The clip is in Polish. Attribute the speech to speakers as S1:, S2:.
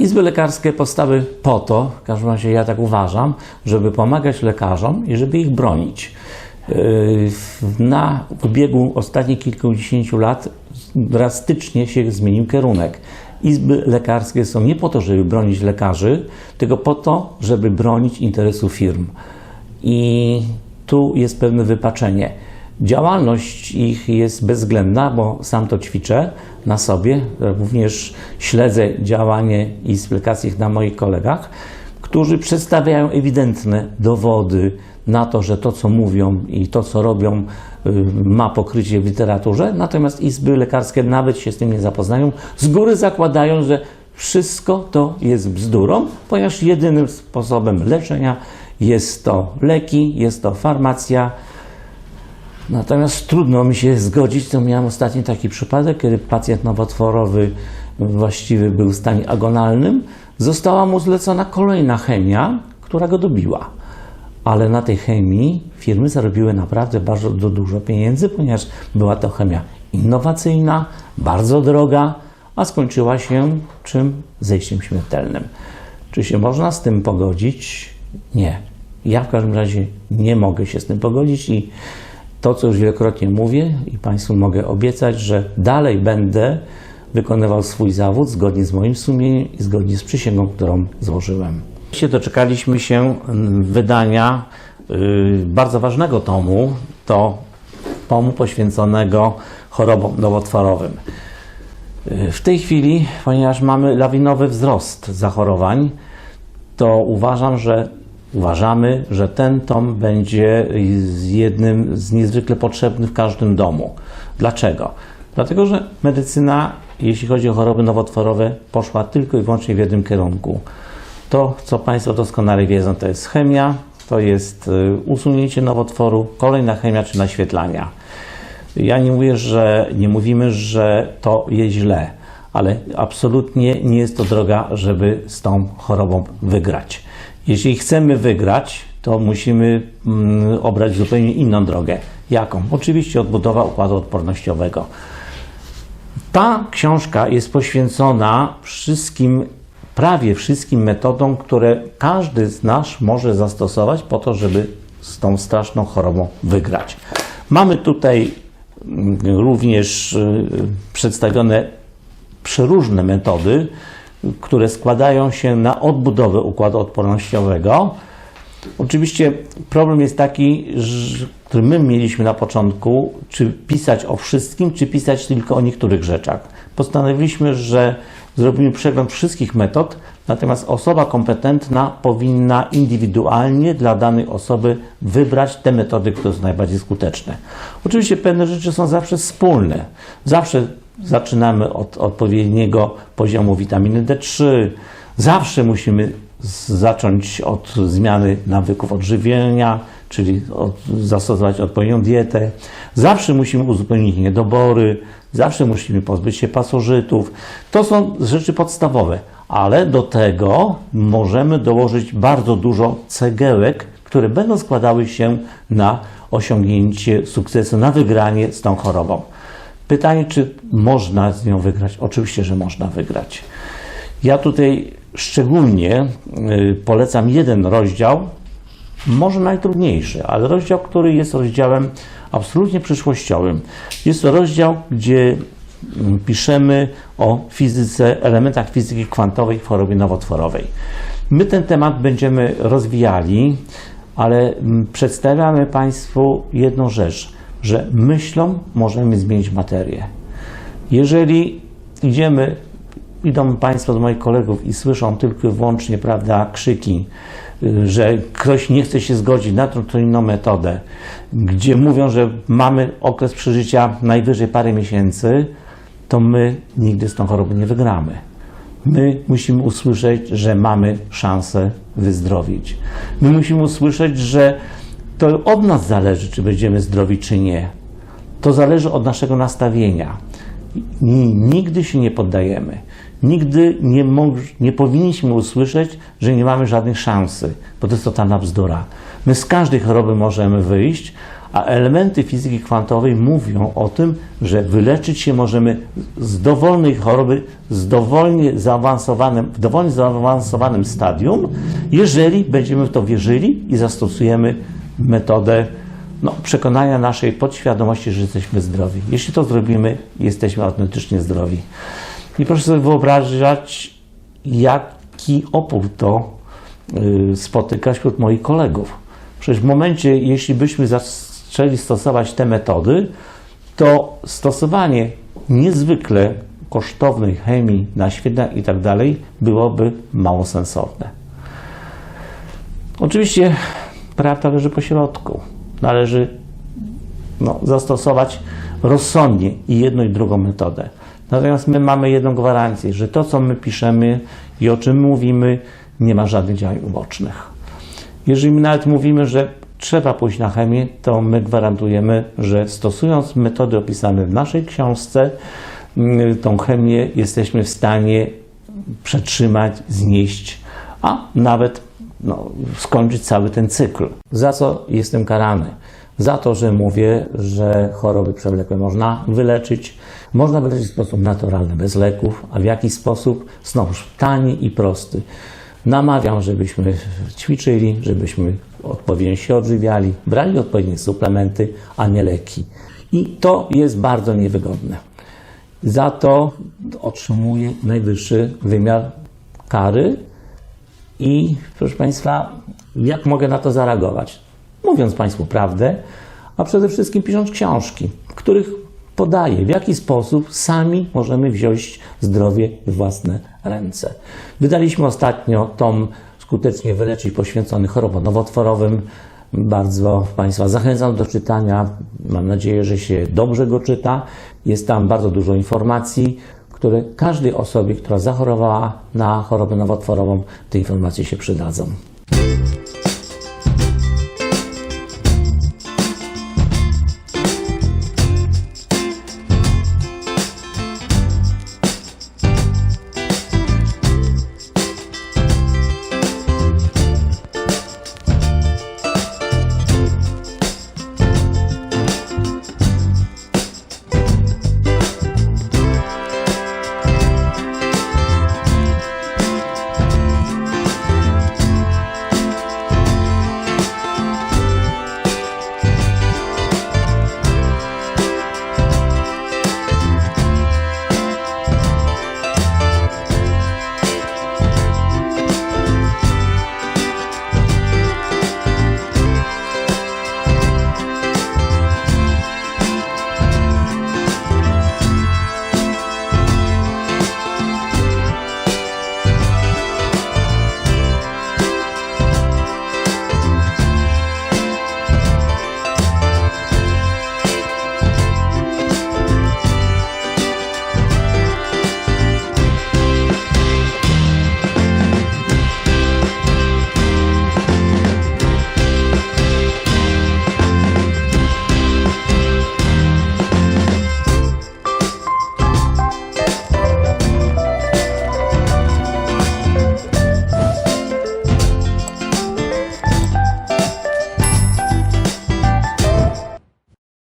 S1: Izby lekarskie powstały po to, w każdym razie ja tak uważam, żeby pomagać lekarzom i żeby ich bronić. Yy, Na ubiegu ostatnich kilkudziesięciu lat drastycznie się zmienił kierunek. Izby lekarskie są nie po to, żeby bronić lekarzy, tylko po to, żeby bronić interesów firm. I tu jest pewne wypaczenie. Działalność ich jest bezwzględna, bo sam to ćwiczę na sobie. Również śledzę działanie izb lekarskich na moich kolegach, którzy przedstawiają ewidentne dowody na to, że to, co mówią i to, co robią, y, ma pokrycie w literaturze. Natomiast izby lekarskie nawet się z tym nie zapoznają. Z góry zakładają, że wszystko to jest bzdurą, ponieważ jedynym sposobem leczenia jest to leki, jest to farmacja. Natomiast trudno mi się zgodzić, to miałem ostatni taki przypadek, kiedy pacjent nowotworowy właściwie był w stanie agonalnym, została mu zlecona kolejna chemia, która go dobiła. Ale na tej chemii firmy zarobiły naprawdę bardzo dużo pieniędzy, ponieważ była to chemia innowacyjna, bardzo droga, a skończyła się czym? Zejściem śmiertelnym. Czy się można z tym pogodzić? Nie. Ja w każdym razie nie mogę się z tym pogodzić i to, co już wielokrotnie mówię i Państwu mogę obiecać, że dalej będę wykonywał swój zawód zgodnie z moim sumieniem i zgodnie z przysięgą, którą złożyłem. Się doczekaliśmy się mm, wydania y, bardzo ważnego tomu, to tomu poświęconego chorobom nowotworowym. Y, W tej chwili, ponieważ mamy lawinowy wzrost zachorowań, to uważam, że uważamy, że ten tom będzie jednym z niezwykle potrzebnych w każdym domu. Dlaczego? Dlatego, że medycyna, jeśli chodzi o choroby nowotworowe, poszła tylko i wyłącznie w jednym kierunku. To, co Państwo doskonale wiedzą, to jest chemia, to jest y, usunięcie nowotworu, kolejna chemia czy naświetlania. Ja nie mówię, że nie mówimy, że to jest źle, ale absolutnie nie jest to droga, żeby z tą chorobą wygrać. Jeśli chcemy wygrać, to musimy mm, obrać zupełnie inną drogę. Jaką? Oczywiście odbudowa układu odpornościowego. Ta książka jest poświęcona wszystkim, prawie wszystkim metodom, które każdy z nas może zastosować po to, żeby z tą straszną chorobą wygrać. Mamy tutaj mm, również y, przedstawione przeróżne metody, które składają się na odbudowę układu odpornościowego. Oczywiście problem jest taki, który my mieliśmy na początku, czy pisać o wszystkim, czy pisać tylko o niektórych rzeczach. Postanowiliśmy, że zrobimy przegląd wszystkich metod, natomiast osoba kompetentna powinna indywidualnie dla danej osoby wybrać te metody, które są najbardziej skuteczne. Oczywiście pewne rzeczy są zawsze wspólne. Zawsze zaczynamy od odpowiedniego poziomu witaminy D3. Zawsze musimy zacząć od zmiany nawyków odżywienia, czyli od, zastosować odpowiednią dietę. Zawsze musimy uzupełnić niedobory, zawsze musimy pozbyć się pasożytów. To są rzeczy podstawowe, ale do tego możemy dołożyć bardzo dużo cegiełek, które będą składały się na osiągnięcie sukcesu, na wygranie z tą chorobą. Pytanie, czy można z nią wygrać? Oczywiście, że można wygrać. Ja tutaj szczególnie y, polecam jeden rozdział, może najtrudniejszy, ale rozdział, który jest rozdziałem absolutnie przyszłościowym. Jest to rozdział, gdzie mm, piszemy o fizyce, elementach fizyki kwantowej w chorobie nowotworowej. My ten temat będziemy rozwijali, ale mm, przedstawiamy Państwu jedną rzecz, że myślą możemy zmienić materię. Jeżeli idziemy, idą Państwo do moich kolegów i słyszą tylko i wyłącznie prawda, krzyki, y, że ktoś nie chce się zgodzić na tą czy inną metodę, gdzie mówią, że mamy okres przeżycia najwyżej parę miesięcy, to my nigdy z tą chorobą nie wygramy. My musimy usłyszeć, że mamy szansę wyzdrowić. My musimy usłyszeć, że to od nas zależy, czy będziemy zdrowi, czy nie. To zależy od naszego nastawienia. Nigdy się nie poddajemy. Nigdy nie, nie powinniśmy usłyszeć, że nie mamy żadnej szansy, bo to jest totalna bzdura. My z każdej choroby możemy wyjść, A elementy fizyki kwantowej mówią o tym, że wyleczyć się możemy z dowolnej choroby, z dowolnie zaawansowanym, w dowolnie zaawansowanym stadium, jeżeli będziemy w to wierzyli i zastosujemy metodę no, przekonania naszej podświadomości, że jesteśmy zdrowi. Jeśli to zrobimy, jesteśmy autentycznie zdrowi. I proszę sobie wyobrażać, jaki opór to y, spotyka wśród moich kolegów. Przecież w momencie, jeśli byśmy zaczęli stosować te metody, to stosowanie niezwykle kosztownej chemii, naświetlenia i tak dalej byłoby mało sensowne. Oczywiście prawda leży po środku. Należy no, zastosować rozsądnie i jedną i drugą metodę. Natomiast my mamy jedną gwarancję, że to, co my piszemy i o czym mówimy, nie ma żadnych działań ubocznych. Jeżeli my nawet mówimy, że trzeba pójść na chemię, to my gwarantujemy, że stosując metody opisane w naszej książce, mm, tą chemię jesteśmy w stanie przetrzymać, znieść, a nawet no, skończyć cały ten cykl. Za co jestem karany? Za to, że mówię, że choroby przewlekłe można wyleczyć. Można wyleczyć w sposób naturalny, bez leków, a w jaki sposób? Znowuż tani i prosty. Namawiam, żebyśmy ćwiczyli, żebyśmy odpowiednio się odżywiali, brali odpowiednie suplementy, a nie leki. I to jest bardzo niewygodne. Za to otrzymuję najwyższy wymiar kary, i proszę Państwa, jak mogę na to zareagować? Mówiąc Państwu prawdę, a przede wszystkim pisząc książki, w których podaję, w jaki sposób sami możemy wziąć zdrowie w własne ręce. Wydaliśmy ostatnio tom skutecznie wyleczyć poświęcony chorobom nowotworowym. Bardzo Państwa zachęcam do czytania. Mam nadzieję, że się dobrze go czyta. Jest tam bardzo dużo informacji które każdej osobie, która zachorowała na chorobę nowotworową, te informacje się przydadzą.